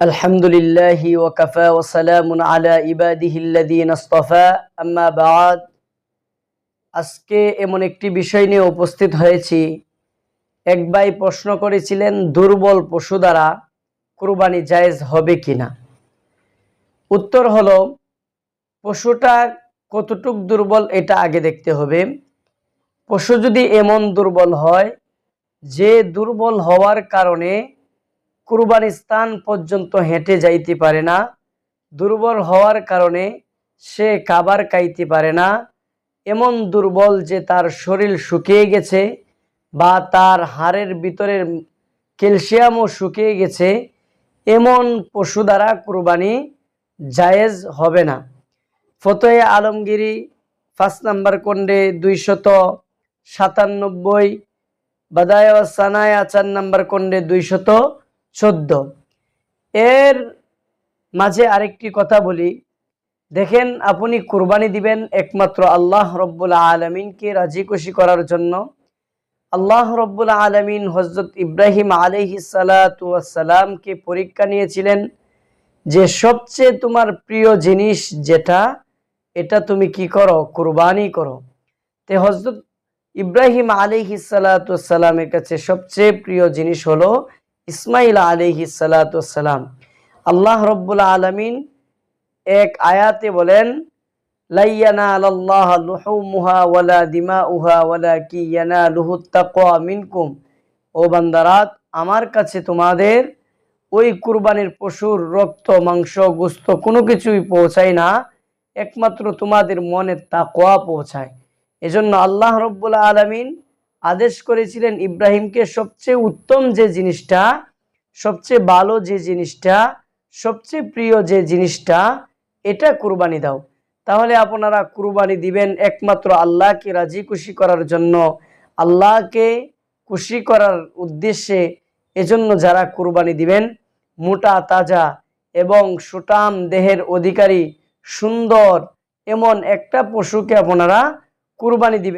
الحمد لله وكفى وسلام على عباده الذين اصطفى أما بعد আজকে এমন একটি বিষয় নিয়ে উপস্থিত হয়েছি এক ভাই প্রশ্ন করেছিলেন দুর্বল পশু দ্বারা কুরবানি জায়েজ হবে কিনা উত্তর হলো পশুটা কতটুক দুর্বল এটা আগে দেখতে হবে পশু যদি এমন দুর্বল হয় যে দুর্বল হওয়ার কারণে কুরবানি স্থান পর্যন্ত হেঁটে যাইতে পারে না, দুর্বল হওয়ার কারণে সে খাবার খাইতে পারে না। এমন দুর্বল যে তার শরীর শুকিয়ে গেছে বা তার হাড়ের ভিতরের ক্যালসিয়ামও শুকিয়ে গেছে, এমন পশু দ্বারা কুরবানি জায়েজ হবে না। ফতোয়ে আলমগিরি, পাঁচ নাম্বার কন্ডে দুইশত সাতানব্বই, বাদায় সানায় আচার নাম্বার কন্ডে দুইশত চোদ্দ। এর মাঝে আরেকটি কথা বলি। দেখেন, আপনি কুরবানি দিবেন একমাত্র আল্লাহ রব্বুল আলমিনকে রাজি খুশি করার জন্য। আল্লাহ রব্বুল আলমিন হজরত ইব্রাহিম আলহিসালামকে পরীক্ষা নিয়েছিলেন যে, সবচেয়ে তোমার প্রিয় জিনিস যেটা, এটা তুমি কি করো? কুরবানি করো। তে হজরত ইব্রাহিম আলিহিসালামের কাছে সবচেয়ে প্রিয় জিনিস হলো ইসমাইল আলিহিসালাম আল্লাহ রব্বুল আলমিন এক আয়াতে বলেন ও বান্দারাত আমার কাছে তোমাদের ওই কুরবানির পশুর রক্ত, মাংস, গুস্ত কোনো কিছুই পৌঁছায় না, একমাত্র তোমাদের মনে তাকোয়া পৌঁছায়। এজন্য আল্লাহ রব্বুল আলমিন আদেশ করেছিলেন ইব্রাহিমকে সবচেয়ে উত্তম যে জিনিসটা, সবচেয়ে ভালো যে জিনিসটা, সবচেয়ে প্রিয় যে জিনিসটা, এটা কুরবানি দাও। তাহলে আপনারা কুরবানি দিবেন একমাত্র আল্লাহকে রাজি খুশি করার জন্য। আল্লাহকে খুশি করার উদ্দেশ্যে এজন্য যারা কুরবানি দিবেন, মোটা, তাজা এবং সুটাম দেহের অধিকারী, সুন্দর এমন একটা পশুকে আপনারা কুরবানি দিবেন।